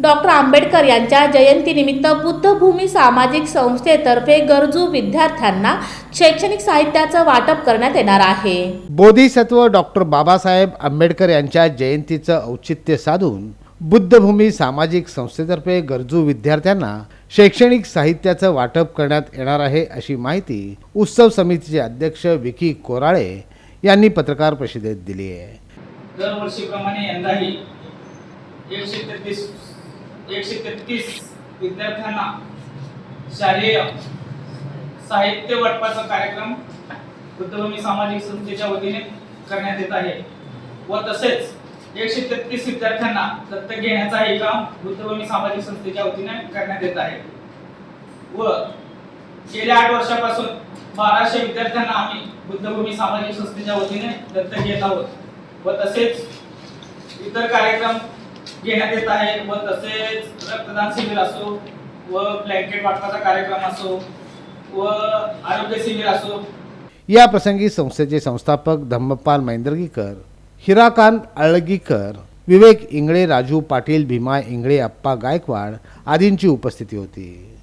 Doctor Ambedkar यांच्या जयंतीनिमित्त बुद्धभूमी सामाजिक संस्थेतर्फे गरजू विद्यार्थ्यांना शैक्षणिक साहित्याचं वाटप करण्यात येणार आहे. बोधिसत्व डॉक्टर बाबासाहेब आंबेडकर यांच्या जयंतीचं औचित्य साधून बुद्धभूमी सामाजिक संस्थेतर्फे गरजू विद्यार्थ्यांना शैक्षणिक साहित्याचं वाटप करण्यात येणार आहे अशी माहिती उत्सव समितीचे अध्यक्ष विकी कोराळे यांनी पत्रकार परिषदेत दिली आहे. दरवर्षीप्रमाणे यंदाही एकशे तेहतीस एकशे तेहतीस विद्यार्थ्यांना शालेय साहित्य वाटपाचा कार्यक्रम बुद्धभूमी सामाजिक संस्थेच्या वतीने करण्यात येत आहे. व तसेच एकशे तेहतीस विद्यार्थ्यांना दत्तक घेण्याचाही काम बुद्धभूमी सामाजिक संस्थेच्या वतीने करण्यात येत आहे. व गेल्या आठ वर्षापासून बाराशे विद्यार्थ्यांना आम्ही बुद्धभूमी सामाजिक संस्थेच्या वतीने दत्तक घेत आहोत. व तसेच इतर कार्यक्रम घेण्यात येत आहे. व तसेच रक्तदान शिबिर असो व ब्लँकेट वाटपाचा कार्यक्रम असो व आरोग्य शिबिर असो. या प्रसंगी संस्थेचे संस्थापक धम्मपाल मैंदर्गीकर हिराकांत आळगीकर विवेक इंगळे राजू पाटील भीमा इंगळे अप्पा गायकवाड आदींची उपस्थिती होती.